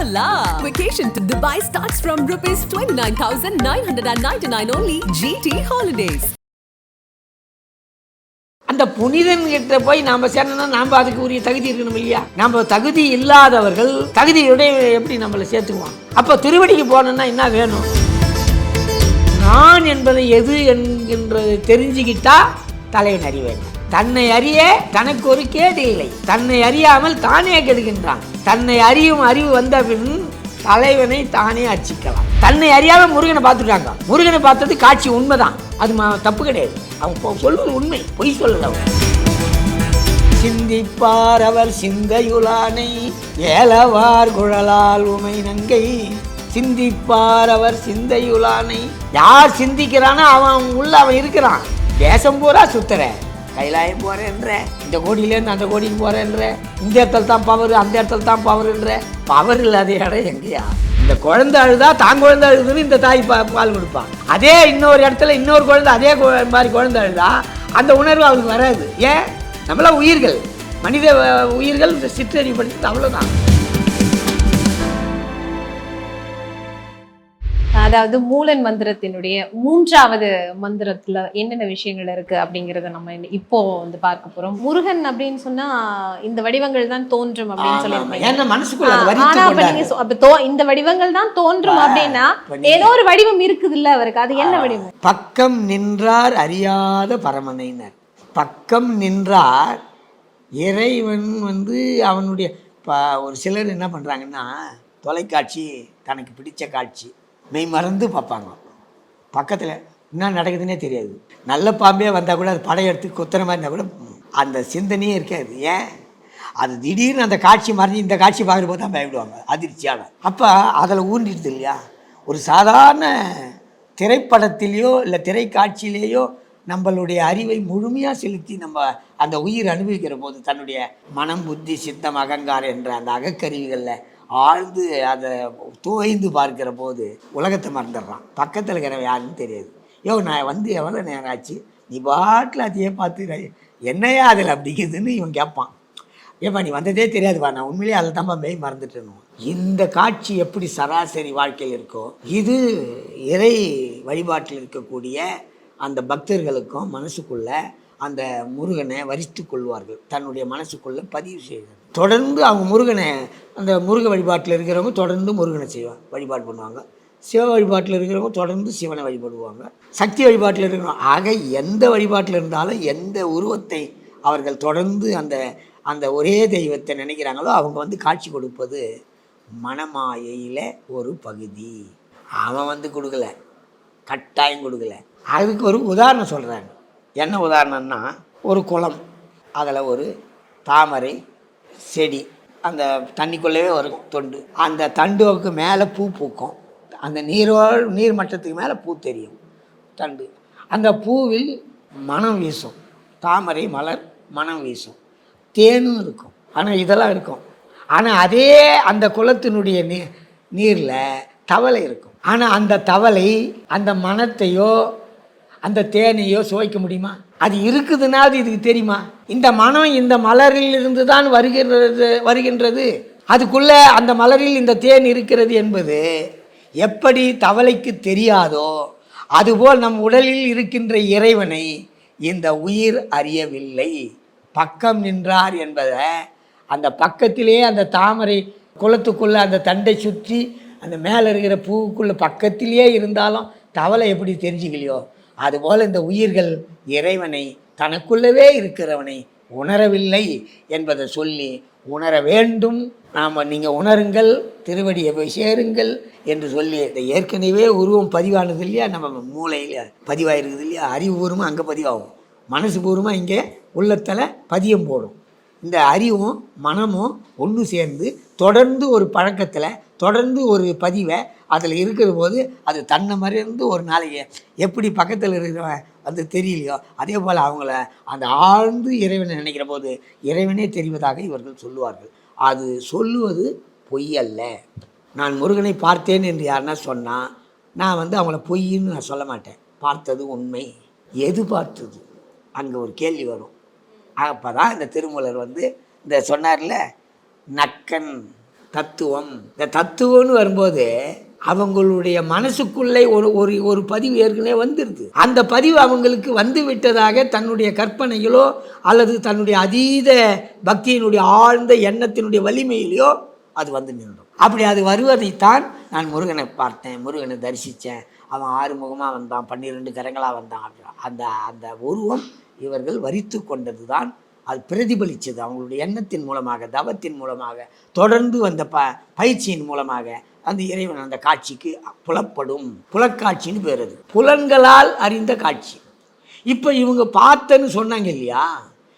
Hola! Vacation to Dubai starts from rupees 29,999 only. GT Holidays. அந்த புனிதன் கிட்ட போய் நாம சேரணும்னா நாம அதுக்கு உரிய தகுதி இருக்கணும் இல்லையா நம்ம தகுதி இல்லாதவர்கள் தகுதியுடைய எப்படி நம்மளை சேர்த்துக்குவான் அப்போ திருவடிக்கு போகணும்னா என்ன வேணும் நான் என்பதை எது என்கின்றது தெரிஞ்சுக்கிட்டா தலைவன் அறிவேன் தன்னை அறிய தனக்கு ஒரு கேடு இல்லை. தன்னை அறியாமல் தானே கெடுகின்றான். தன்னை அறியும் அறிவு வந்த பின் தலைவனை தானே அர்ச்சிக்கலாம். தன்னை அறியாம முருகனை பார்த்துட்டாங்க. முருகனை பார்த்தது காட்சி உண்மைதான். அது தப்பு கிடையாது. அவன் சொல்வது உண்மை. பொய் சொல்லல அவன். சிந்திப்பார் அவர் சிந்தையுலானை ஏலவார் குழலால் உமை நங்கை. சிந்திப்பார் அவர் சிந்தையுலானை. யார் சிந்திக்கிறானோ அவன் உள்ள அவன் இருக்கிறான். தேசம் பூரா சுத்துற. கைலாயம் போறேன்ற. இந்த கோடியிலேருந்து அந்த கோடிக்கு போறேன்ற. இந்த இடத்துல தான் பவர் அந்த இடத்துல தான் பவர்ன்ற பவர் இல்லாத இடம் எங்கேயா? இந்த குழந்தை அழுதா தான் குழந்தை அழுதுன்னு இந்த தாய் பா பால் கொடுப்பான் அதே இன்னொரு இடத்துல இன்னொரு குழந்தை அதே மாதிரி குழந்தை அழுதா அந்த உணர்வு அவனுக்கு வராது. ஏன்? நம்மளாம் உயிர்கள். மனித உயிர்கள் இந்த சிற்றறிவு படித்தது அவ்வளோதான் அதாவது மூலன் மந்திரத்தினுடைய மூன்றாவது மந்திரத்துல என்னென்ன விஷயங்கள் இருக்கு அப்படிங்கறத நம்ம இப்போ வந்து பார்க்க போறோம். முருகன் அப்படின்னு சொன்னா இந்த வடிவங்கள் தான் தோன்றும் அப்படின்னு சொல்லியிருந்தீங்க ஏன்னா மனசுக்குள்ள அதை ஆ, வரித்து ஆனா அப்ப கொண்டாரு. நீங்க சொ- அப்ப தோ- இந்த வடிவங்கள் தான் தோன்றும் அப்படின்னா ஏதோ ஒரு வடிவம் இருக்குது இல்ல அவருக்கு. அது என்ன வடிவம்? பக்கம் நின்றார் அறியாத பரமனைனர் பக்கம் நின்றார் இறைவன் வந்து அவனுடைய ஒரு சிலர் என்ன பண்ணுறாங்கன்னா தொலைக்காட்சி தனக்கு பிடிச்ச காட்சி மெய் மறந்து பார்ப்பாங்க. பக்கத்தில் என்ன நடக்குதுன்னே தெரியாது. நல்ல பாம்பே வந்தால் கூட அது படையெடுத்து குத்துற மாதிரி இருந்தால் கூட அந்த சிந்தனையே இருக்காது. ஏன்? அது திடீர்னு அந்த காட்சி மறைஞ்சு இந்த காட்சி பார்க்குற போது தான் பயப்படுவாங்க. அதிர்ச்சியான. அப்போ அதில் ஊன்றிடுது இல்லையா? ஒரு சாதாரண திரைப்படத்திலேயோ இல்லை திரைக்காட்சியிலேயோ நம்மளுடைய அறிவை முழுமையாக செலுத்தி நம்ம அந்த உயிர் அனுபவிக்கிற போது தன்னுடைய மனம் புத்தி சித்தம் அகங்காரம் என்ற அந்த அகக்கருவிகளில் ஆழ்ந்து அதை தூய்ந்து பார்க்கிற போது உலகத்தை மறந்துடுறான். பக்கத்தில் இருக்கிறவன் யாருன்னு தெரியாது. யோ நான் வந்து எவ்வளோ நேரம் ஆச்சு? நீ பாட்டில் அதையே பார்த்து என்னையா அதில் அப்படிங்குதுன்னு இவன் கேட்பான். ஏப்பா நீ வந்ததே தெரியாதுப்பா. நான் உண்மையிலேயே அதில் தான்ப்பா மெய் மறந்துட்டேன்னு. இந்த காட்சி எப்படி சராசரி வாழ்க்கையில் இருக்கோ இது இறை வழிபாட்டில் இருக்கக்கூடிய அந்த பக்தர்களுக்கும் மனசுக்குள்ள அந்த முருகனை வரித்து கொள்வார்கள். தன்னுடைய மனசுக்குள்ளே பதிவு செய்கிறார் தொடர்ந்து அவங்க முருகனை அந்த முருக வழிபாட்டில் இருக்கிறவங்க தொடர்ந்து முருகனை செய்வாங்க வழிபாடு பண்ணுவாங்க. சிவ வழிபாட்டில் இருக்கிறவங்க தொடர்ந்து சிவனை வழிபடுவாங்க. சக்தி வழிபாட்டில் இருக்கிறவங்க ஆக எந்த வழிபாட்டில் இருந்தாலும் எந்த உருவத்தை அவர்கள் தொடர்ந்து அந்த அந்த ஒரே தெய்வத்தை நினைக்கிறாங்களோ அவங்க வந்து காட்சி கொடுப்பது மனமாயையில் ஒரு பகுதி. அவன் வந்து கொடுக்கல கட்டாயம் கொடுக்கல. அதுக்கு ஒரு உதாரணம் சொல்கிறாங்க என்ன உதாரணம்னா ஒரு குளம் அதில் ஒரு தாமரை செடி அந்த தண்ணிக்குள்ளேயே ஒரு தொண்டு. அந்த தண்டுக்கு மேலே பூ பூக்கும். அந்த நீரோ நீர் மட்டத்துக்கு மேலே பூ தெரியும் தண்டு. அந்த பூவில் மனம் வீசும். தாமரை மலர் மனம் வீசும். தேனும் இருக்கும். ஆனால் இதெல்லாம் இருக்கும். ஆனால் அதே அந்த குளத்தினுடைய நீ நீரில் தவளை இருக்கும். ஆனால் அந்த தவளை அந்த மனத்தையோ அந்த தேனையோ சுவைக்க முடியுமா? அது இருக்குதுன்னா அது இதுக்கு தெரியுமா? இந்த மனம் இந்த மலரில் இருந்து தான் வருகிறது வருகின்றது. அதுக்குள்ளே அந்த மலரில் இந்த தேன் இருக்கிறது என்பது எப்படி தவளைக்கு தெரியாதோ அதுபோல் நம் உடலில் இருக்கின்ற இறைவனை இந்த உயிர் அறியவில்லை. பக்கம் நின்றார் என்பதை அந்த பக்கத்திலே அந்த தாமரை குளத்துக்குள்ளே அந்த தண்டை சுற்றி அந்த மேலே இருக்கிற பூவுக்குள்ளே பக்கத்திலேயே இருந்தாலும் தவளை எப்படி தெரிஞ்சுக்கலையோ? அதுபோல் இந்த உயிர்கள் இறைவனை தனக்குள்ளவே இருக்கிறவனை உணரவில்லை என்பதை சொல்லி உணர வேண்டும். நாம் நீங்கள் உணருங்கள் திருவடியை போய் சேருங்கள் என்று சொல்லி இந்த ஏற்கனவே உருவம் பதிவானது இல்லையா? நம்ம மூளையில் பதிவாயிருக்குது இல்லையா? அறிவு பூர்வமாக அங்கே பதிவாகும். மனசு பூர்வமாக இங்கே உள்ளத்தில் பதியம் போடும். இந்த அறிவும் மனமும் ஒன்று சேர்ந்து தொடர்ந்து ஒரு பழக்கத்தில் தொடர்ந்து ஒரு பதிவை அதில் இருக்கிற போது அது தன்னை மறந்து ஒரு நாளைக்கு எப்படி பக்கத்தில் இருக்கிறவன் வந்து தெரியலையோ அதே போல் அவங்கள அந்த ஆழ்ந்து இறைவனை நினைக்கிற போது இறைவனே தெரிவதாக இவர்கள் சொல்லுவார்கள். அது சொல்லுவது பொய் அல்ல. நான் முருகனை பார்த்தேன் என்று யாருன்னா சொன்னால் நான் வந்து அவங்கள பொய்ன்னு நான் சொல்ல மாட்டேன். பார்த்தது உண்மை. எது பார்த்தது? அங்கே ஒரு கேள்வி வரும். அப்போ தான் இந்த திருமூலர் வந்து இந்த சொன்னார்ல நக்கன் தத்துவம். இந்த தத்துவம்னு வரும்போது அவங்களுடைய மனசுக்குள்ளே ஒரு ஒரு ஒரு பதிவு ஏற்கனவே வந்துடுது அந்த பதிவு அவங்களுக்கு வந்து விட்டதாக தன்னுடைய கற்பனைகளோ அல்லது தன்னுடைய அதீத பக்தியினுடைய ஆழ்ந்த எண்ணத்தினுடைய வலிமையிலையோ அது வந்து நின்றும். அப்படி அது வருவதைத்தான் நான் முருகனை பார்த்தேன் முருகனை தரிசித்தேன். அவன் ஆறுமுகமாக வந்தான் பன்னிரெண்டு கரங்களாக வந்தான். அப்படி அந்த அந்த உருவம் இவர்கள் வரித்து கொண்டது தான் அது பிரதிபலித்தது அவங்களுடைய எண்ணத்தின் மூலமாக தவத்தின் மூலமாக தொடர்ந்து வந்த ப பயிற்சியின் மூலமாக அந்த இறைவன் அந்த காட்சிக்கு புலப்படும். புலக்காட்சின்னு பேர் அது. புலன்களால் அறிந்த காட்சி. இப்போ இவங்க பார்த்தேன்னு சொன்னாங்க இல்லையா?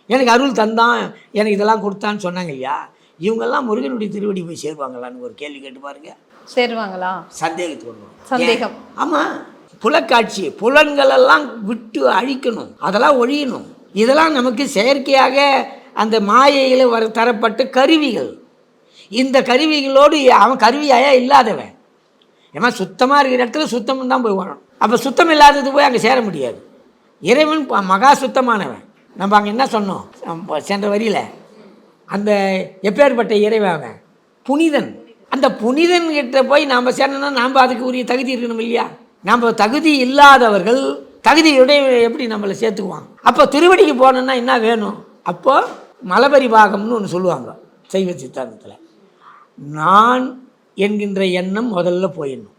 எனக்கு அருள் தந்தான் எனக்கு இதெல்லாம் கொடுத்தான்னு சொன்னாங்க இல்லையா? இவங்கெல்லாம் முருகனுடைய திருவடி போய் சேருவாங்களான்னு ஒரு கேள்வி கேட்டு பாருங்க. சேருவாங்களா? சந்தேகத்துக்கு சந்தேகம். ஆமாம் புலக்காட்சி புலன்களெல்லாம் விட்டு அழிக்கணும். அதெல்லாம் ஒழியணும். இதெல்லாம் நமக்கு செயற்கையாக அந்த மாயையில் வர தரப்பட்ட கருவிகள். இந்த கருவிகளோடு அவன் கருவியாயா இல்லாதவன். ஏமா சுத்தமாக இருக்கிற இடத்துல சுத்தம் தான் போய் வரணும் அப்போ சுத்தம் இல்லாதது போய் அங்கே சேர முடியாது. இறைவன் ப- மகா சுத்தமானவன். நம்ம அங்கே என்ன சொன்னோம்? நம்ம சென்ற வரியில். அந்த எப்பேற்பட்ட இறைவன் புனிதன். அந்த புனிதன் கிட்ட போய் நாம் சேரணும்னா நாம் அதுக்கு உரிய தகுதி இருக்கணும் இல்லையா? நம்ம தகுதி இல்லாதவர்கள் தகுதியுடைய எப்படி நம்மளை சேர்த்துக்குவாங்க அப்போ திருவடிக்கு போகணுன்னா என்ன வேணும்? அப்போது மலபரி பாகம்னு ஒன்று சொல்லுவாங்க சைவ சித்தாந்தத்தில். நான் என்கின்ற எண்ணம் முதல்ல போயிடணும்.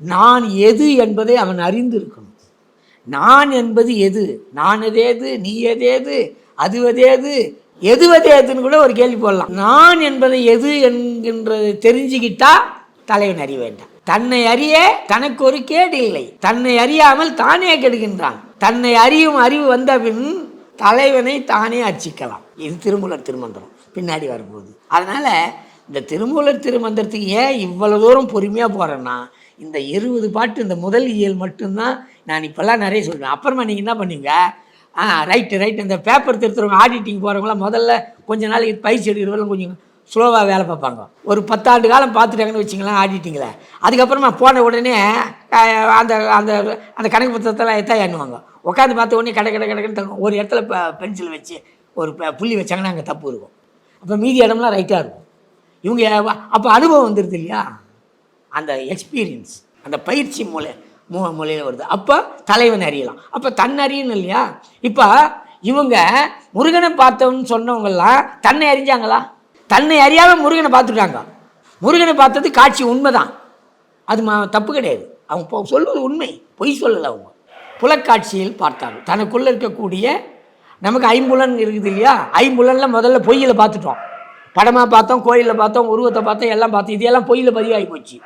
நான் எது என்பதை அவன் அறிந்திருக்கணும். நான் என்பது எது? நான் எதேது? நீ எதேது? அதுவதேது எதுவதேதுன்னு கூட ஒரு கேள்வி போடலாம். நான் என்பதை எது என்கின்றதை தெரிஞ்சுக்கிட்டா தலைவன் அறிய வேண்டாம். தன்னை அறிய தனக்கு ஒரு கேடு இல்லை. தன்னை அறியாமல் தானே கெடுகின்றான். தன்னை அறியும் அறிவு வந்த பின் தலைவனை தானே அர்ச்சிக்கலாம். இது திருமூலர் திருமந்திரம். பின்னாடி வரும்போது. அதனால் இந்த திருமூலர் திருமந்திரத்துக்கு ஏன் இவ்வளோ தூரம் பொறுமையாக போகிறேன்னா இந்த இருபது பாட்டு இந்த முதல் இயல் மட்டும்தான் நான் இப்போல்லாம் நிறைய சொல்கிறேன் அப்புறமா நீங்கள் என்ன பண்ணுவீங்க ஆ ரைட்டு ரைட்டு இந்த பேப்பர் திருத்துறவங்க ஆடிட்டிங் போகிறவங்களாம் முதல்ல கொஞ்ச நாளைக்கு பயிற்சி எடுக்கிறவங்களும் கொஞ்சம் ஸ்லோவாக வேலை பார்ப்பாங்க. ஒரு பத்தாண்டு காலம் பார்த்துட்டாங்கன்னு வச்சிங்களேன் ஆடிட்டிங்களே. அதுக்கப்புறமா போன உடனே அந்த அந்த அந்த கணக்கு புத்தகத்தெல்லாம் எத்தா எண்ணுவாங்க. உட்காந்து பார்த்த உடனே கடை கடை கடைக்குன்னு ஒரு இடத்துல இப்போ பென்சில் வச்சு ஒரு ப- புள்ளி வச்சாங்கன்னா அங்கே தப்பு இருக்கும். அப்போ மீதி இடம்லாம் ரைட்டாக இருக்கும். இவங்க அப்போ அனுபவம் வந்துடுது இல்லையா? அந்த எக்ஸ்பீரியன்ஸ் அந்த பயிற்சி மூலை மூ மூலையில் வருது. அப்போ தலைவன் அறியலாம். அப்போ தன் அறியணும் இல்லையா? இப்போ இவங்க முருகனை பார்த்தவன்னு சொன்னவங்கெல்லாம் தன்னை அறிஞ்சாங்களா? தன்னை அறியாமல் முருகனை பார்த்துட்டாங்க. முருகனை பார்த்தது காட்சி உண்மைதான். அது மா தப்பு கிடையாது. அவங்க சொல்வது உண்மை. பொய் சொல்லலை அவங்க. புலக்காட்சியில் பார்த்தாங்க. தனக்குள்ளே இருக்கக்கூடிய நமக்கு ஐம்புலன் இருக்குது இல்லையா? ஐம்புலனில் முதல்ல பொய்யில் பார்த்துட்டோம். படமாக பார்த்தோம் கோயிலில் பார்த்தோம் உருவத்தை பார்த்தோம் எல்லாம் பார்த்தோம். இது எல்லாம் பொய்யில் பதிவாகி போச்சு.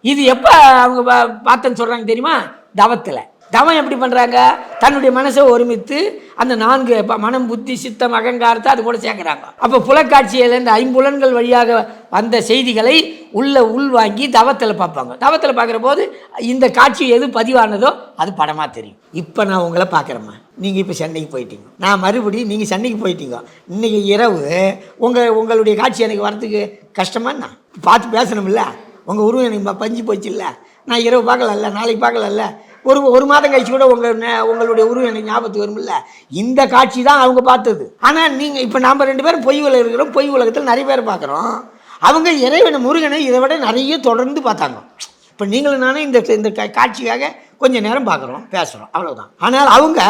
இது எப்போ அவங்க பா- பார்த்தேன்னு சொல்கிறாங்க தெரியுமா? தவத்தில். தவம் எப்படி பண்ணுறாங்க தன்னுடைய மனசை ஒருமித்து அந்த நான்கு மனம் புத்தி சித்தம் அகங்காரத்தை அது கூட சேர்க்குறாங்க. அப்போ புலக்காட்சியில் இந்த ஐம்புலன்கள் வழியாக வந்த செய்திகளை உள்ள உள்வாங்கி தவத்தில் பார்ப்பாங்க. தவத்தில் பார்க்குற போது இந்த காட்சி எது பதிவானதோ அது படமாக தெரியும். இப்போ நான் உங்களை பார்க்குறேம்மா. நீங்கள் இப்போ சென்னைக்கு போயிட்டீங்க. நான் மறுபடியும் நீங்கள் சென்னைக்கு போயிட்டீங்க. இன்றைக்கி இரவு உங்கள் உங்களுடைய காட்சி எனக்கு வரத்துக்கு கஷ்டமா என்ன? பார்த்து பேசணும்ல? உங்கள் உருவம் எனக்கு பஞ்சு போச்சு இல்லை நான் இரவு பார்க்கலல்ல நாளைக்கு பார்க்கலல்ல? ஒரு ஒரு மாதம் கழிச்சு கூட உங்கள் உங்களுடைய உருவம் எனக்கு ஞாபகத்துக்கு வரும்ல? இந்த காட்சி தான் அவங்க பார்த்தது. ஆனால் நீங்கள் இப்போ நாம் ரெண்டு பேரும் பொய் உலகம் இருக்கிறோம் பொய் உலகத்தில் நிறைய பேர் பார்க்குறோம். அவங்க இறைவனை முருகனை இதை விட நிறைய தொடர்ந்து பார்த்தாங்க. இப்போ நீங்களும் நானும் இந்த இந்த காட்சிக்காக கொஞ்சம் நேரம் பார்க்குறோம் பேசுகிறோம் அவ்வளோதான் ஆனால் அவங்க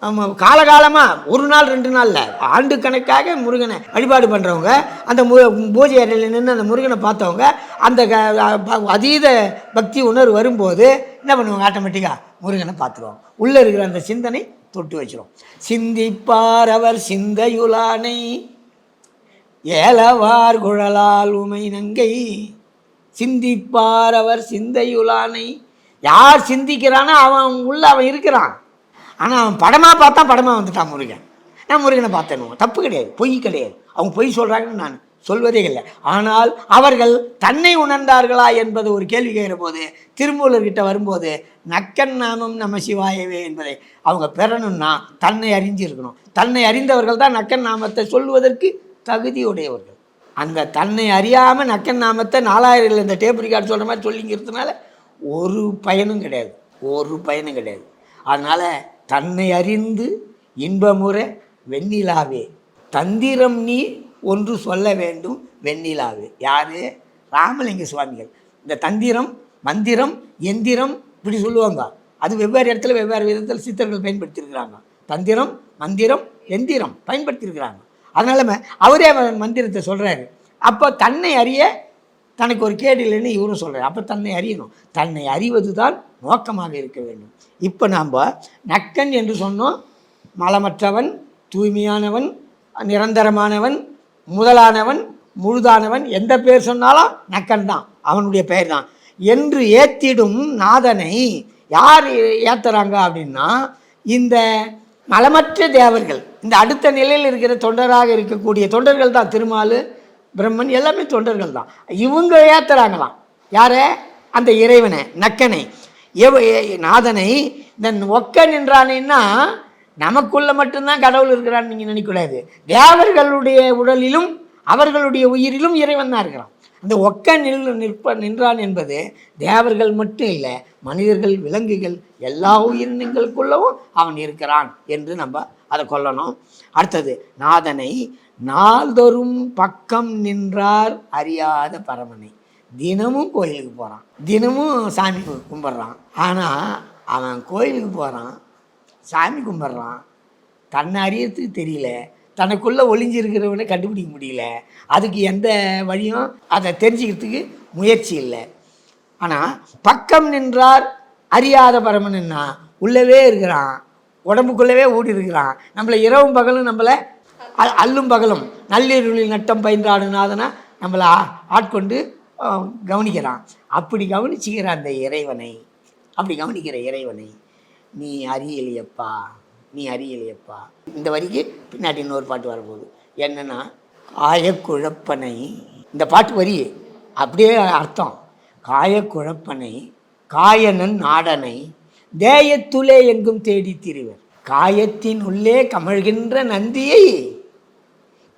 ஆமாம் காலகாலமாக ஒரு நாள் ரெண்டு நாளில் ஆண்டு கணக்காக முருகனை வழிபாடு பண்ணுறவங்க அந்த மு பூஜை அறையில் நின்று அந்த முருகனை பார்த்தவங்க அந்த க- ப- அதீத பக்தி உணர்வு வரும்போது என்ன பண்ணுவாங்க? ஆட்டோமேட்டிக்காக முருகனை பார்த்துருவாங்க. உள்ளே இருக்கிற அந்த சிந்தனை தொட்டு வச்சிரும். சிந்திப்பார் அவர் சிந்தையுலானை ஏலவார் குழலால் உமை நங்கை சிந்திப்பார் அவர் சிந்தையுலானை. யார் சிந்திக்கிறானோ அவன் உள்ள அவன் இருக்கிறான். ஆனால் அவன் படமாக பார்த்தா படமாக வந்துட்டான் முருகன். நான் முருகனை பார்த்தேன்? தப்பு கிடையாது பொய் கிடையாது. அவங்க பொய் சொல்கிறாங்கன்னு நான் சொல்வதே இல்லை. ஆனால் அவர்கள் தன்னை உணர்ந்தார்களா என்பது ஒரு கேள்வி கேட்கிற போது திருமூலர்கிட்ட வரும்போது நக்கன் நாமம் நம சிவாயவே என்பதை அவங்க பெறணும்னா தன்னை அறிஞ்சிருக்கணும். தன்னை அறிந்தவர்கள் தான் நக்கன் நாமத்தை சொல்வதற்கு தகுதியுடையவர்கள். அந்த தன்னை அறியாமல் நக்கன் நாமத்தை நாலாயிரம் இந்த டேப் ரிகார்டு சொல்கிற மாதிரி சொல்லிங்கிறதுனால ஒரு பயனும் கிடையாது. ஒரு பயனும் கிடையாது. அதனால் தன்னை அறிந்து இன்பமுறை வெண்ணிலாவே. தந்திரம் நீ ஒன்று சொல்ல வேண்டும் வெண்ணிலாவே. யாரு? ராமலிங்க சுவாமிகள். இந்த தந்திரம் மந்திரம் எந்திரம் இப்படி சொல்லுவாங்க. அது வெவ்வேறு இடத்துல வெவ்வேறு விதத்தில் சித்தர்கள் பயன்படுத்தியிருக்கிறாங்க. தந்திரம் மந்திரம் எந்திரம் பயன்படுத்தியிருக்கிறாங்க. அதனால அவரே மந்திரத்தை சொல்கிறாரு அப்போ தன்னை அறிய தனக்கு ஒரு கேடு இல்லைன்னு இவரும் சொல்கிறார் அப்போ தன்னை அறியணும். தன்னை அறிவது தான் நோக்கமாக இருக்க வேண்டும். இப்போ நாம் நக்கன் என்று சொன்னோம். மலமற்றவன் தூய்மையானவன் நிரந்தரமானவன் முதலானவன் முழுதானவன். எந்த பேர் சொன்னாலும் நக்கன் தான். அவனுடைய பெயர் தான். என்று ஏத்திடும் நாதனை யார் ஏத்துறாங்க அப்படின்னா இந்த மலமற்ற தேவர்கள் இந்த அடுத்த நிலையில் இருக்கிற தொண்டராக இருக்கக்கூடிய தொண்டர்கள் தான். திருமால் பிரம்மன் எல்லாமே தொண்டர்கள் தான். இவங்க ஏற்றுறாங்களாம் யாரை? அந்த இறைவனை நக்கனை. எவ நாதனை இந்த ஒக்க நின்றானேன்னா நமக்குள்ள மட்டும்தான் கடவுள் இருக்கிறான்னு நீங்கள் நினைக்கக்கூடாது. தேவர்களுடைய உடலிலும் அவர்களுடைய உயிரிலும் இறைவன் தான் இருக்கிறான். அந்த ஒக்க நில் நிற்ப நின்றான் என்பது தேவர்கள் மட்டும் இல்லை மனிதர்கள் விலங்குகள் எல்லா உயிரினங்களுக்குள்ளவும் அவன் இருக்கிறான் என்று நம்ம அதை கொள்ளணும் அடுத்தது நாதனை நாள்தோறும் பக்கம் நின்றார் அறியாத பரமனை. தினமும் கோயிலுக்கு போகிறான் தினமும் சாமி கும்பிட்றான். ஆனால் அவன் கோயிலுக்கு போகிறான் சாமி கும்பிட்றான். தன்னை அறியறதுக்கு தெரியல. தனக்குள்ளே ஒளிஞ்சிருக்கிறவனை கண்டுபிடிக்க முடியல. அதுக்கு எந்த வழியும் அதை தெரிஞ்சுக்கிறதுக்கு முயற்சி இல்லை. ஆனால் பக்கம் நின்றார் அறியாத பரமன்னா உள்ளவே இருக்கிறான். உடம்புக்குள்ளவே ஓடி இருக்கிறான். நம்மளை இரவும் பகலும் நம்மளை அ- அல்லும் பகலும் நள்ளிருளில் நட்டம் பயின்றாடுனாதனா நம்மளை ஆட்கொண்டு கவனிக்கிறான். அப்படி கவனிச்சுக்கிற அந்த இறைவனை அப்படி கவனிக்கிற இறைவனை நீ அறியலையப்பா. நீ அறியலையப்பா. இந்த வரிக்கு பின்னாடி இன்னொரு பாட்டு வரப்போகுது. என்னென்னா காயக்குழப்பனை. இந்த பாட்டு வரி அப்படியே அர்த்தம். காயக்குழப்பனை காயனன் நாடனை தேயத்துலே எங்கும் தேடி திரிவர். காயத்தின் உள்ளே கமழ்கின்ற நந்தியை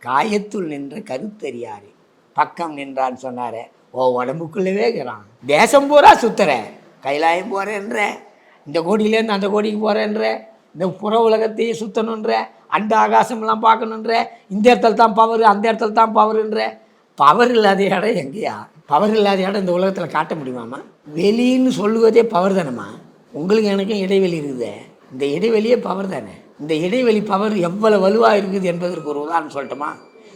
காயத்துள் நின்ற கருத்தறியாரு. பக்கம் நின்றான்னு சொன்னார ஓ உடம்புக்குள்ளவே இருக்கிறான். தேசம் பூரா சுத்துற. கைலாயம் போகிறேன்ற இந்த கோடியிலேருந்து அந்த கோடிக்கு போகிறேன்ற இந்த புற உலகத்தையே சுற்றணுன்ற அண்ட ஆகாசம்லாம் பார்க்கணுன்ற இந்த இடத்துல தான் பவர் அந்த இடத்துல தான் பவருன்ற பவர் இல்லாத இடம் எங்கேயா? பவர் இல்லாத இடம் இந்த உலகத்தில் காட்ட முடியுமாம்மா? வெளின்னு சொல்லுவதே பவர் தானேம்மா? உங்களுக்கு எனக்கும் இடைவெளி இருக்குது. இந்த இடைவெளியே பவர் தானே. இந்த இடைவெளி பவர் எவ்வளோ வலுவாக இருக்குது என்பதற்கு ஒரு உதாரணம் சொல்லட்டுமா?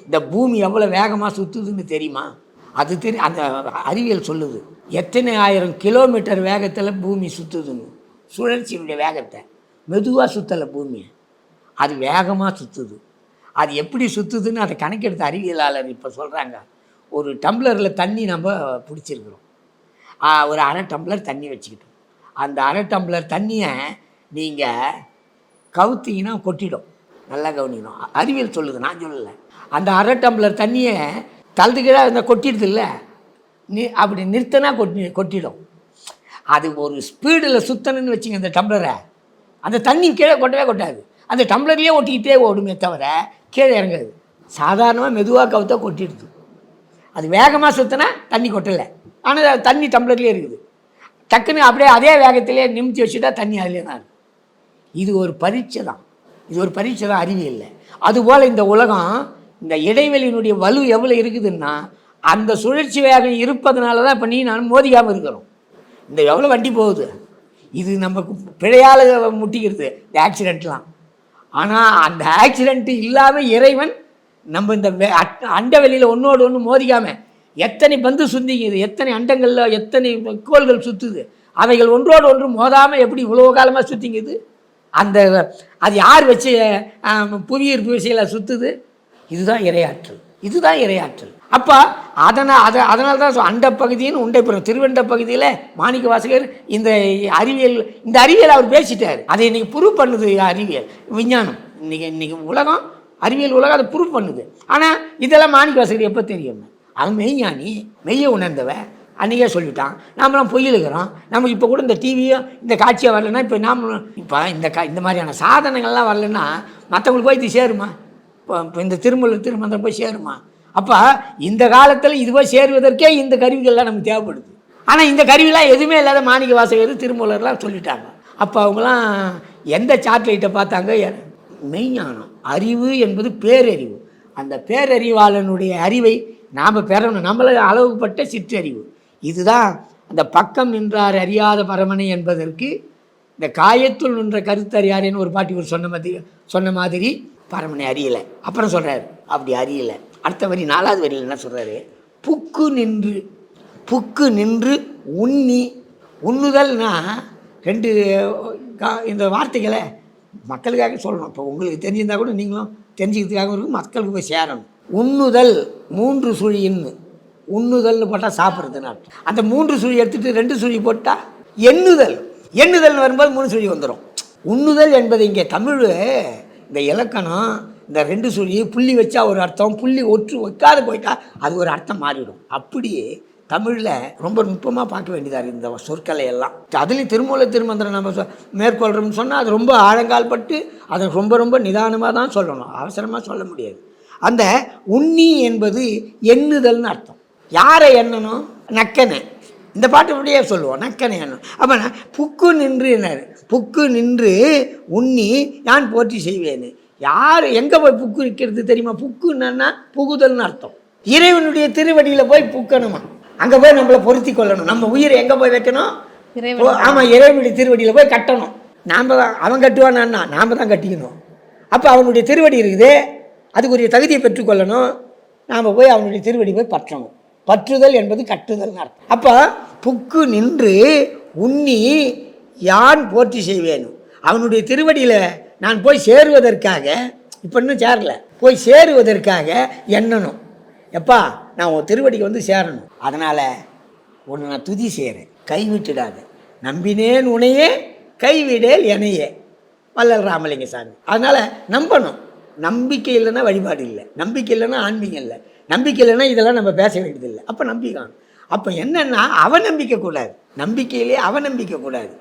இந்த பூமி எவ்வளோ வேகமாக சுற்றுதுன்னு தெரியுமா? அது தெரி அந்த அறிவியல் சொல்லுது. எத்தனை ஆயிரம் கிலோமீட்டர் வேகத்தில் பூமி சுற்றுதுன்னு சுழற்சியினுடைய வேகத்தை. மெதுவாக சுற்றலை பூமி. அது வேகமாக சுற்றுது அது எப்படி சுற்றுதுன்னு அதை கணக்கெடுத்த அறிவியலாளர் இப்போ சொல்கிறாங்க ஒரு டம்ளரில் தண்ணி நம்ம பிடிச்சிருக்கிறோம். ஒரு அரை டம்ளர் தண்ணி வச்சுக்கிட்டோம். அந்த அரை டம்ளர் தண்ணியை நீங்கள் கவுத்திங்கன்னா கொட்டிடும். நல்லா கவனிக்கணும். அறிவியல் சொல்லுது. நான் சொல்லலை. அந்த அரை டம்ளர் தண்ணியை தள்ளுதுக்கிற இந்த கொட்டிடுது இல்லை? நி அப்படி நிறுத்தினா கொட்டி கொட்டிடும். அது ஒரு ஸ்பீடில் சுத்தணுன்னு வச்சுங்க அந்த டம்ளரை. அந்த தண்ணி கீழே கொட்டவே கொட்டாது. அந்த டம்ளர்லேயே ஒட்டிக்கிட்டே ஓடுமே தவிர கீழே இறங்காது. சாதாரணமாக மெதுவாக கவுத்தா கொட்டிடுது. அது வேகமாக சுற்றினா தண்ணி கொட்டலை. ஆனால் தண்ணி டம்ளர்லேயே இருக்குது. டக்குன்னு அப்படியே அதே வேகத்திலே நிமித்தி வச்சுட்டா தண்ணி அதிலே தான் இது ஒரு பரீட்சை தான். இது ஒரு பரீட்சை தான் அறிவியல்ல அதுபோல் இந்த உலகம் இந்த இடைவெளியினுடைய வலு எவ்வளோ இருக்குதுன்னா அந்த சுழற்சி வேகம் இருப்பதனால தான் இப்போ நீ நான் மோதிக்காமல் இருக்கிறோம். இந்த எவ்வளோ வண்டி போகுது? இது நமக்கு பிழையால் முட்டிக்கிறது இந்த ஆக்சிடெண்ட்லாம் ஆனால் அந்த ஆக்சிடெண்ட்டு இல்லாமல் இறைவன் நம்ம இந்த அண்டவெளியில் ஒன்றோடு ஒன்று மோதிக்காமல் எத்தனை பந்து சுந்திக்குது எத்தனை அண்டங்களில் எத்தனை கோள்கள் சுற்றுது அவைகள் ஒன்றோடு ஒன்று மோதாமல் எப்படி இவ்வளோ காலமாக சுற்றிங்குது அந்த அது யார் வச்சு புவியீர்ப்பு விசையில் சுற்றுது இதுதான் இரையாற்றல். இதுதான் இரையாற்றல். அப்போ அதனால் அதை அதனால தான் சொ- அண்ட பகுதின்னு உண்டைப்புறம் திருவண்ட பகுதியில் மாணிக்க வாசகர் இந்த அறிவியல் இந்த அறிவியல் அவர் பேசிட்டார். அதை இன்றைக்கி ப்ரூவ் பண்ணுது அறிவியல் விஞ்ஞானம். இன்னைக்கு இன்றைக்கி உலகம் அறிவியல் உலகம் அதை ப்ரூவ் பண்ணுது. ஆனால் இதெல்லாம் மாணிக்க வாசகர் எப்போ தெரியும்? அவன் மெய்ஞானி மெய்யை உணர்ந்தவன் அன்றைக்கே சொல்லிட்டான். நாமெல்லாம் பொய்யிலுக்கிறோம் நமக்கு இப்போ கூட இந்த டிவியும் இந்த காட்சியாக வரலன்னா இப்போ நாம் இப்போ இந்த கா இந்த மாதிரியான சாதனங்கள்லாம் வரலன்னா மற்றவங்களுக்கு போய் இது சேருமா? இப்போ இப்போ இந்த திருமூலர் திருமந்திரம் போய் சேருமா? அப்போ இந்த காலத்தில் இதுவோ சேருவதற்கே இந்த கருவிகள்லாம் நமக்கு தேவைப்படுது. ஆனால் இந்த கருவிலாம் எதுவுமே இல்லாத மாணிக்க வாசகர் திருமூலர்லாம் சொல்லிட்டாங்க. அப்போ அவங்களாம் எந்த சாக்லேட்டை பார்த்தாங்க? மெய்ஞானம். அறிவு என்பது பேரறிவு. அந்த பேரறிவாளனுடைய அறிவை நாம் பெறணும். நம்மள அளவுப்பட்ட சிற்றறிவு. இதுதான் அந்த பக்கம் நின்றார் அறியாத பரமனை என்பதற்கு இந்த காயத்துள் நின்ற கருத்தறியாருன்னு ஒரு பாட்டி ஒரு சொன்ன மாதிரி சொன்ன மாதிரி பரமனை அறியலை. அப்புறம் சொல்கிறார் அப்படி அறியலை. அடுத்த வரி நாலாவது வரியில் என்ன சொல்கிறாரு புக்கு நின்று புக்கு நின்று உண்ணி உண்ணுதல்னா ரெண்டு கா- இந்த வார்த்தைகளை மக்களுக்காக சொல்லணும். இப்போ உங்களுக்கு தெரிஞ்சிருந்தால் கூட நீங்களும் தெரிஞ்சுக்கிறதுக்காக இருக்கும் மக்களுக்கு போய் சேரணும். உண்ணுதல் மூன்று சுழின்னு உண்ணுதல்னு போட்டால் சாப்பிட்றதுன்னு அர்த்தம்? அந்த மூன்று சுழி எடுத்துகிட்டு ரெண்டு சுழி போட்டால் எண்ணுதல். எண்ணுதல்னு வரும்போது மூணு சுழி வந்துடும் உண்ணுதல் என்பது இங்கே தமிழ் இந்த இலக்கணம் இந்த ரெண்டு சுழி புள்ளி வச்சா ஒரு அர்த்தம் புள்ளி ஒற்று வைக்காத போயிட்டா அது ஒரு அர்த்தம் மாறிடும் அப்படியே தமிழில் ரொம்ப நுட்பமாக பார்க்க வேண்டியதாக இருக்குது இந்த சொற்களை எல்லாம். அதுலேயும் திருமூல திருமந்திரம் நம்ம மேற்கொள்கிறோம்னு சொன்னால் அது ரொம்ப ஆழங்கால் பட்டு அதை ரொம்ப ரொம்ப நிதானமாக தான் சொல்லணும். அவசரமாக சொல்ல முடியாது. அந்த உண்ணி என்பது எண்ணுதல்னு அர்த்தம். யாரை எண்ணணும்? நக்கனை. இந்த பாட்டு அப்படியே சொல்லுவோம். நக்கனை எண்ணணும். அப்போ புக்கு நின்று என்ன புக்கு நின்று உண்ணி நான் போற்றி செய்வேன்னு யார் எங்கே போய் புக்கு நிற்கிறது தெரியுமா? புக்கு என்னன்னா புகுதல்னு அர்த்தம். இறைவனுடைய திருவடியில் போய் புக்கணுமா? அங்கே போய் நம்மளை பொருத்தி கொள்ளணும். நம்ம உயிரை எங்கே போய் வைக்கணும்? ஆமாம் இறைவனுடைய திருவடியில் போய் கட்டணும். நாம் தான் அவன் கட்டுவானா நாம் தான் கட்டிக்கணும். அப்போ அவனுடைய திருவடி இருக்குது. அதுக்குரிய தகுதியை பெற்றுக்கொள்ளணும் நாம் போய் அவனுடைய திருவடி போய் பற்றணும். பற்றுதல் என்பது கட்டுதல்னு அர்த்தம். அப்போ புக்கு நின்று உண்ணி யான் போற்றி செய்வேன்? அவனுடைய திருவடியில் நான் போய் சேருவதற்காக இப்போ இன்னும் சேரல போய் சேருவதற்காக எண்ணணும். எப்பா நான் உன் திருவடிக்கு வந்து சேரணும். அதனால் உன்னை நான் துதி செய்கிறேன் கைவிட்டுடாது நம்பினேன் உனையே கைவிடேல் எனையே வள்ளல் ராமலிங்க சாமி. அதனால் நம்பணும். நம்பிக்கை இல்லைன்னா வழிபாடு இல்லை. நம்பிக்கை இல்லைன்னா ஆன்மீகம் இல்லை. நம்பிக்கை இல்லைன்னா இதெல்லாம் நம்ம பேச வேண்டியதில்லை. அப்போ நம்பிக்கை அப்போ என்னென்னா அவநம்பிக்கை கூடாது. நம்பிக்கையிலே அவநம்பிக்கை கூடாது.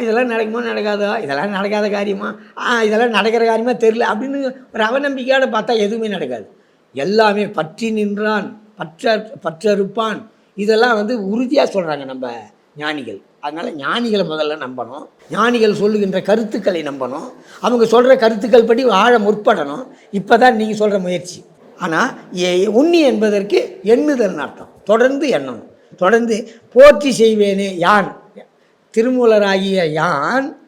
இதெல்லாம் நடக்குமோ நடக்காதோ? இதெல்லாம் நடக்காத காரியமா? ஆ இதெல்லாம் நடக்கிற காரியமா தெரில அப்படின்னு ஒரு அவநம்பிக்கையோடு பார்த்தா எதுவுமே நடக்காது. எல்லாமே பற்றி நின்றான் பற்ற பற்றறுப்பான். இதெல்லாம் வந்து உறுதியாக சொல்கிறாங்க நம்ம ஞானிகள். அதனால் ஞானிகளை முதல்ல நம்பணும். ஞானிகள் சொல்லுகின்ற கருத்துக்களை நம்பணும். அவங்க சொல்கிற கருத்துக்கள் படி வாழ முற்படணும். இப்போ தான் நீங்கள் சொல்கிற முயற்சி ஆனால் உண்ணி என்பதற்கு எண்ணுதல் அர்த்தம். தொடர்ந்து எண்ணணும். தொடர்ந்து போற்றி செய்வேனே யான்? திருமூலராகிய யான்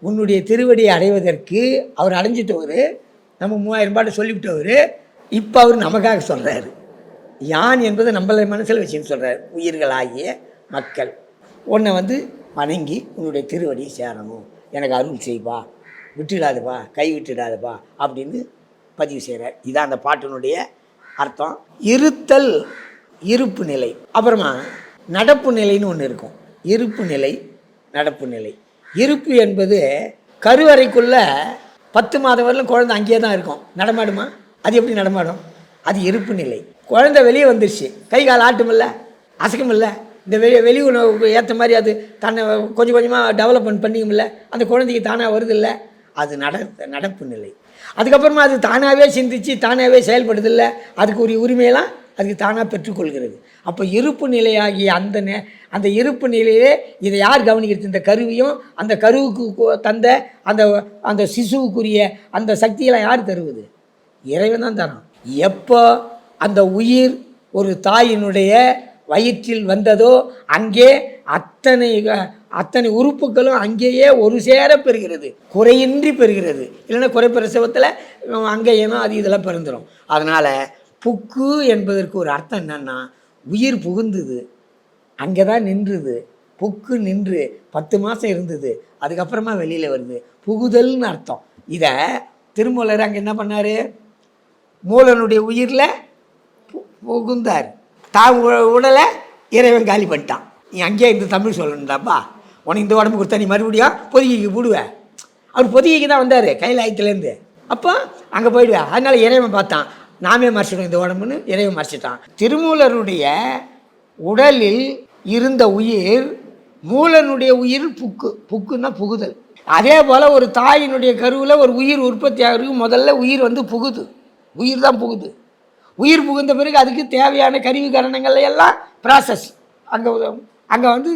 உன்னுடைய திருவடியை அடைவதற்கு அவர் அடைஞ்சிட்டவர். நம்ம மூவாயிரம் பாட்டு சொல்லிவிட்டவர். இப்போ அவர் நமக்காக சொல்கிறாரு யான் என்பது நம்மளை மனசில் வச்சுன்னு சொல்கிறார் உயிர்களாகிய மக்கள். உன்னை வந்து வணங்கி உன்னுடைய திருவடியை சேரணும். எனக்கு அருள் செய்வா. விட்டுடாதுப்பா. கை விட்டுடாதுப்பா அப்படின்னு பதிவு செய்கிறார் இதான் அந்த பாட்டினுடைய அர்த்தம். இருத்தல் இருப்பு நிலை. அப்புறமா நடப்பு நிலைன்னு ஒன்று இருக்கும். இருப்பு நிலை நடப்பு நிலை. இருப்பு என்பது கருவறைக்குள்ள பத்து மாதம் வரலும் குழந்தை அங்கேயே தான் இருக்கும். நடமாடுமா? அது எப்படி நடமாடும்? அது இருப்பு நிலை. குழந்தை வெளியே வந்துருச்சு. கை கால் ஆட்டுமில்ல? அசைக்குமில்ல? இந்த வெளி வெளி உணவுக்கு ஏற்ற மாதிரி அது தன்னை கொஞ்சம் கொஞ்சமாக டெவலப்மெண்ட் பண்ணிக்குமில்ல? அந்த குழந்தைக்கு தானாக வருதில்ல? அது நட நடப்பு நிலை. அதுக்கப்புறமா அது தானாகவே சிந்திச்சு தானாகவே செயல்படுதில்லை. அதுக்கு உரிய உரிமையெல்லாம் அதுக்கு தானாக பெற்றுக்கொள்கிறது. அப்போ இருப்பு நிலையாகிய அந்த நே அந்த இருப்பு நிலையிலே இதை யார் கவனிக்கிறது? இந்த கருவியும் அந்த கருவுக்கு தந்த அந்த அந்த சிசுவுக்குரிய அந்த சக்தியெல்லாம் யார் தருவது? இறைவன் தான் தரான். எப்போ அந்த உயிர் ஒரு தாயினுடைய வயிற்றில் வந்ததோ அங்கே அத்தனை அத்தனை உறுப்புகளும் அங்கேயே ஒரு சேர பெறுகிறது. குறையின்றி பெறுகிறது. இல்லைன்னா குறை பிரசவத்தில் அங்கே ஏனோ அது இதெல்லாம் பிறந்துடும் அதனால் புக்கு என்பதற்கு ஒரு அர்த்தம் என்னென்னா உயிர் புகுந்தது. அங்கே தான் நின்றுது. புக்கு நின்று பத்து மாதம் இருந்தது. அதுக்கப்புறமா வெளியில் வருது. புகுதல்னு அர்த்தம். இதை திருமூலர் அங்கே என்ன பண்ணார்? மூலனுடைய உயிரில் பு- புகுந்தார். தான் உடலை இறைவன் காலி பண்ணிட்டான். நீ அங்கேயே இந்த தமிழ் சொல்லணும்டாப்பா. உனக்கு இந்த உடம்பு கொடுத்தா நீ மறுபடியும் பொதுகைக்கு போடுவேன் அவர் பொதுகைக்கு தான் வந்தார் கைலாயத்துலேருந்து. அப்போ அங்கே போயிடுவேன் அதனால் இறைவன் பார்த்தான். நாமே மறைச்சிடும் இந்த உடம்புன்னு இறைவன் மறைச்சிட்டான். திருமூலருடைய உடலில் இருந்த உயிர் மூலனுடைய உயிர் புக்கு புக்குன்னா புகுதல். அதே போல் ஒரு தாயினுடைய கருவில் ஒரு உயிர் உற்பத்தி ஆகிறதுக்கு முதல்ல உயிர் வந்து புகுது. உயிர் தான் புகுது. உயிர் புகுந்த பிறகு அதுக்கு தேவையான கருவி கரணங்கள் எல்லாம் ப்ராசஸ் அங்கே அங்கே வந்து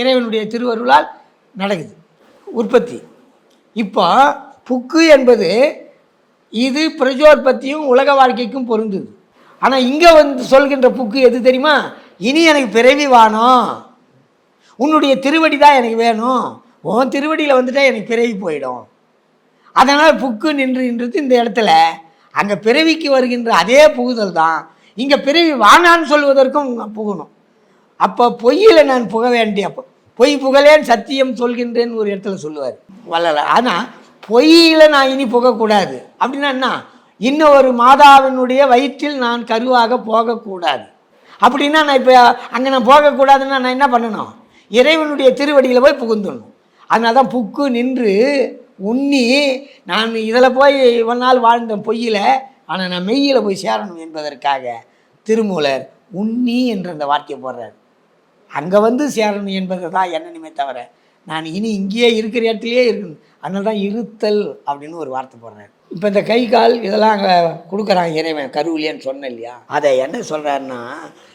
இறைவனுடைய திருவருளால் நடக்குது. உற்பத்தி. இப்போ புக்கு என்பது இது பிரஜோற்பத்தியும் உலக வாழ்க்கைக்கும் பொருந்துது. ஆனால் இங்கே வந்து சொல்கின்ற புக்கு எது தெரியுமா? இனி எனக்கு பிறவி வானம் உன்னுடைய திருவடி தான் எனக்கு வேணும். உன் திருவடியில் வந்துட்டால் எனக்கு பிறவி போயிடும். அதனால் புக்கு நின்றுன்றது இந்த இடத்துல அங்கே பிறவிக்கு வருகின்ற அதே புகுதல் தான். இங்கே பிறவி வானான்னு சொல்வதற்கும் புகணும். அப்போ பொய்யில் நான் புக வேண்டிய அப்போ பொய் புகழேன் சத்தியம் சொல்கின்றேன்னு ஒரு இடத்துல சொல்லுவார். வள்ளல ஆனால் பொய்யில் நான் இனி புகக்கூடாது. அப்படின்னா என்ன? இன்னும் ஒரு மாதாவினுடைய வயிற்றில் நான் கருவாக போகக்கூடாது. அப்படின்னா நான் இப்போ அங்கே நான் போகக்கூடாதுன்னா நான் என்ன பண்ணணும்? இறைவனுடைய திருவடியில் போய் புகுந்துடணும். அதனால தான் புக்கு நின்று உண்ணி நான் இதில் போய் இவ்வளோ நாள் வாழ்ந்தேன் பொய்யில். ஆனால் நான் மெய்யில் போய் சேரணும் என்பதற்காக திருமூலர் உண்ணி என்ற அந்த வார்த்தையை போடுறார். அங்கே வந்து சேரணும் என்பது தான் என்னனுமே தவிர நான் இனி இங்கேயே இருக்கிற இடத்துலையே இருக்கணும். அதனால தான் இருத்தல் அப்படின்னு ஒரு வார்த்தை போடுறேன் இப்போ இந்த கை கால் இதெல்லாம் அங்கே கொடுக்குறாங்க இறைவன் கருவிலியன்னு சொன்னேன் இல்லையா? அதை என்ன சொல்கிறாருன்னா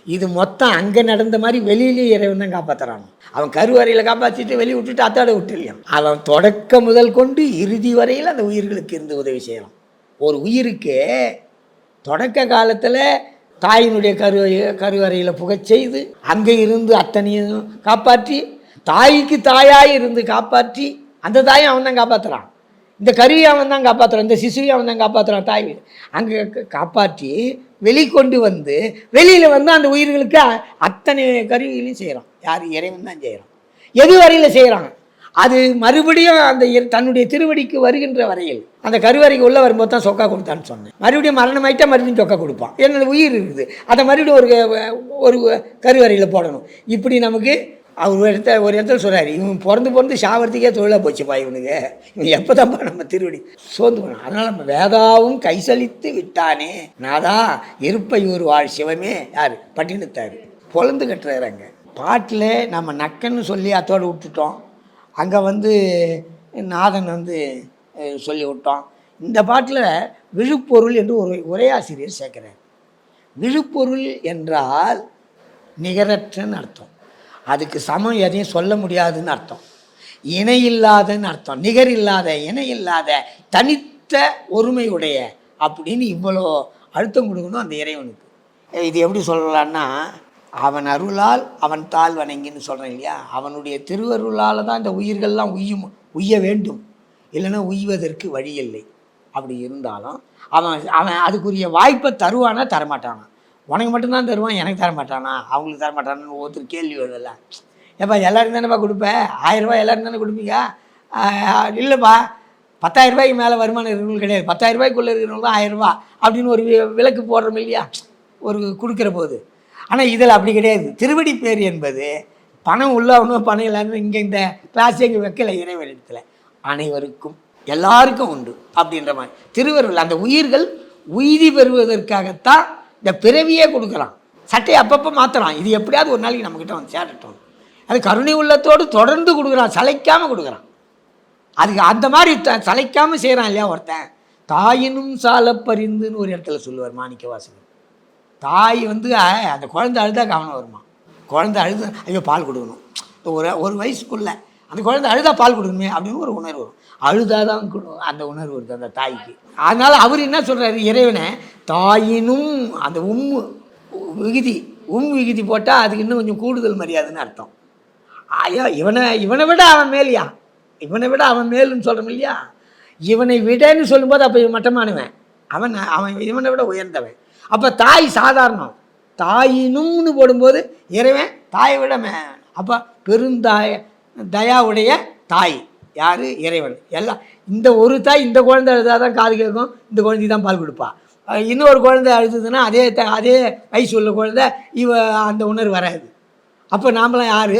இது மொத்தம் அங்கே நடந்த மாதிரி வெளியிலேயே இறைவன் தான் காப்பாற்றுறான் அவன் கருவறையில் காப்பாற்றிட்டு வெளியே விட்டுட்டு அத்தாட விட்டு அவன் தொடக்க முதல் கொண்டு இறுதி வரையில் அந்த உயிர்களுக்கு இருந்து உதவி செய்யலாம். ஒரு உயிருக்கு தொடக்க காலத்தில் தாயினுடைய கரு கருவறையில் புகச் செய்து அங்கே இருந்து அத்தனையும் காப்பாற்றி தாய்க்கு தாயாக இருந்து காப்பாற்றி அந்த தாயை அவன் தான் காப்பாற்றுறான் இந்த கருவியை அவன் தான் காப்பாற்றுறான் இந்த சிசுவை அவன் தான் காப்பாற்றுறான் தாய் அங்கே காப்பாற்றி வெளிக்கொண்டு வந்து வெளியில் வந்து அந்த உயிர்களுக்கு அத்தனை கருவிகளையும் செய்கிறான் யார்? இறைவன் தான் செய்கிறான் எது வரையில் செய்கிறான் அது மறுபடியும் அந்த தன்னுடைய திருவடிக்கு வருகின்ற வரையில் அந்த கருவறைக்கு உள்ள வரும்போது தான் சொக்கா கொடுத்தான்னு சொன்னேன். மறுபடியும் மரணமாயிட்டா மறுபடியும் சொக்கா கொடுப்பான். என்னோட உயிர் இருக்குது. அதை மறுபடியும் ஒரு ஒரு கருவறையில் போடணும். இப்படி நமக்கு அவர் ஒரு இடத்த ஒரு இடத்துல சொல்கிறாரு இவன் பிறந்து பிறந்து சாவரத்துக்கே தொழிலாக போச்சுப்பா இவனுக்கு இவன் எப்போ நம்ம திருவடி? சோர்ந்து போனான். அதனால் நம்ம வேதாவும் கைசலித்து விட்டானே. நாதா இருப்பையூர் வாழ் சிவமே. யார்? பட்டினத்தார். பொழந்து கட்டுறாரு அங்கே. பாட்டில் நம்ம நக்கன்னு சொல்லி அத்தோடு விட்டுட்டோம். அங்கே வந்து நாதன் வந்து சொல்லி விட்டோம். இந்த பாட்டில் விழுப்பொருள் என்று ஒரு உரையாசிரியர் சேர்க்கிறார். விழுப்பொருள் என்றால் நிகரற்றன்னு அர்த்தம். அதுக்கு சமம் எதையும் சொல்ல முடியாதுன்னு அர்த்தம். இணை இல்லாதன்னு அர்த்தம். நிகர் இல்லாத இணை இல்லாத தனித்த ஒருமையுடைய அப்படின்னு இவ்வளோ அழுத்தம் கொடுக்கணும் அந்த இறைவனுக்கு. இது எப்படி சொல்லலான்னா அவன் அருளால் அவன் தாழ் வணங்கின்னு சொல்கிறேன் இல்லையா? அவனுடைய திருவருளால் தான் இந்த உயிர்கள்லாம் உய்யும் உய்ய வேண்டும். இல்லைன்னா உய்வதற்கு வழி இல்லை. அப்படி இருந்தாலும் அவன் அவன் அதுக்குரிய வாய்ப்பை தருவானா தரமாட்டானா? உனக்கு மட்டும்தான் தருவான் எனக்கு தர மாட்டானா? அவங்களுக்கு தர மாட்டானான்னு ஒருத்தர் கேள்வி வருதுல்ல ஏப்பா எல்லாரும் தானேப்பா கொடுப்பேன் ஆயிரரூபா ரூபாய் எல்லாரும் தானே கொடுப்பீங்க? இல்லைப்பா. பத்தாயிரம் ரூபாய்க்கு மேலே வருமானம் இருக்கிறவங்க கிடையாது. பத்தாயிரம் ரூபாய்க்குள்ளே இருக்கிறவங்க தான் ஆயிரம் அப்படின்னு ஒரு வி- விலக்கு போடுறோம் இல்லையா? ஒரு கொடுக்குற போது. ஆனால் இதில் அப்படி கிடையாது. திருவடி பேர் என்பது பணம் உள்ளவனும் பணம் இல்லாமல் இங்கே இந்த கிளாஸ் எங்கே வைக்கல இறைவனிடத்தில் அனைவருக்கும் எல்லாருக்கும் உண்டு அப்படின்ற மாதிரி. திருவருள் அந்த உயிர்கள் உயிரி பெறுவதற்காகத்தான் இந்த பிறவியே கொடுக்குறான் சட்டையை அப்பப்போ மாற்றுறான் இது எப்படியாவது ஒரு நாளைக்கு நம்மக்கிட்ட வந்து சேரட்டும். அது கருணை உள்ளத்தோடு தொடர்ந்து கொடுக்குறான் சளைக்காமல் கொடுக்குறான் அதுக்கு அந்த மாதிரி த சளைக்காமல் செய்கிறான் இல்லையா ஒருத்தன்? தாயினும் சால பரிந்துன்னு ஒரு இடத்துல சொல்லுவார் மாணிக்க வாசகர் தாய் வந்து அந்த குழந்தை அழுதா கவனம் வருமா? குழந்தை அழுது ஐயோ பால் கொடுக்கணும். ஒரு ஒரு வயசுக்குள்ளே அந்த குழந்தை அழுதா பால் கொடுக்கணுமே அப்படின்னு ஒரு உணர்வு வரும். அழுதாதான் கொடு- அந்த உணர்வு இருக்குது அந்த தாய்க்கு. அதனால் அவர் என்ன சொல்கிறாரு இறைவனை தாயினும் அந்த உம் விகுதி உம் விகுதி போட்டால் அதுக்கு இன்னும் கொஞ்சம் கூடுதல் மரியாதைன்னு அர்த்தம். ஐயா இவனை இவனை விட அவன் மேலையா? இவனை விட அவன் மேலுன்னு சொல்கிறோம் இல்லையா? இவனை விடன்னு சொல்லும்போது அப்போ இவன் மட்டமானவன். அவன் அவன் இவனை விட உயர்ந்தவன். அப்போ தாய் சாதாரணம். தாயினும்னு போடும்போது இறைவன் தாயை விட மே அப்போ பெருந்தாய தயாவுடைய தாய். யார்? இறைவன். எல்லாம் இந்த ஒரு தாய் இந்த குழந்தை அழுதா தான் காது கேட்கும். இந்த குழந்தைக்கு தான் பால் கொடுப்பா. இன்னொரு குழந்தை அழுதுதுன்னா அதே த அதே வயசு உள்ள குழந்தை இவ அந்த உணர்வு வராது. அப்போ நாமளாம் யார்?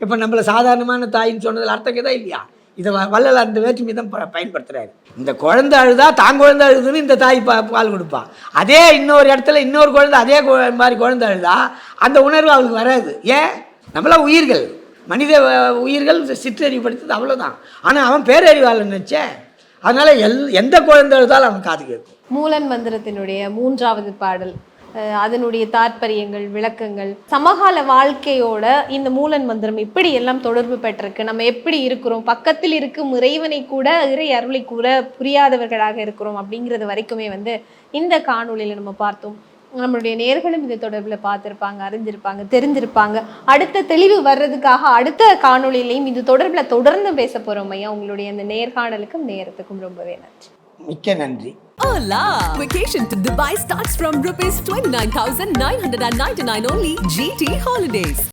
இப்போ நம்மளை சாதாரணமான தாயின்னு சொன்னதில் அர்த்தம் தான் இல்லையா? இதை வள்ளல வள்ளல் அந்த வேற்றுமை தான் ப- பயன்படுத்துகிறாரு இந்த குழந்தை அழுதா தான் குழந்தை அழுதுன்னு இந்த தாய் பா பால் கொடுப்பா. அதே இன்னொரு இடத்துல இன்னொரு குழந்தை அதே மாதிரி குழந்தை அழுதா அந்த உணர்வு அவளுக்கு வராது. ஏன்? நம்மளாம் உயிர்கள். மனித உயிர்கள் சிற்றறிவுப்படுத்தது அவ்வளோதான் ஆனால் அவன் பேரறிவாளன் நினச்சே அதனால் எல் எந்த குழந்தை எழுதாலும் அவன் காது கேட்கும். மூலன் மந்திரத்தினுடைய மூன்றாவது பாடல் அஹ் அதனுடைய தாற்பயங்கள் விளக்கங்கள் சமகால வாழ்க்கையோட இந்த மூலன் மந்திரம் எப்படி எல்லாம் தொடர்பு பெற்றிருக்கு. நம்ம எப்படி இருக்கிறோம்? பக்கத்தில் இருக்கும் இறைவனை கூட இறை அருளை கூட புரியாதவர்களாக இருக்கிறோம் அப்படிங்கிறது வரைக்குமே வந்து இந்த காணொலியில் நம்ம பார்த்தோம். நம்மளுடைய நேர்களும் இது தொடர்பில் பார்த்துருப்பாங்க அறிஞ்சிருப்பாங்க தெரிஞ்சிருப்பாங்க அடுத்த தெளிவு வர்றதுக்காக அடுத்த காணொளியிலையும் இது தொடர்பில் தொடர்ந்து பேச போகிறோம் ஐயா உங்களுடைய அந்த நேர்காணலுக்கும் நேரத்துக்கும் ரொம்பவே நன்றி மிக்க நன்றி Hola! Vacation to Dubai starts from rupees 29,999 only. GT Holidays.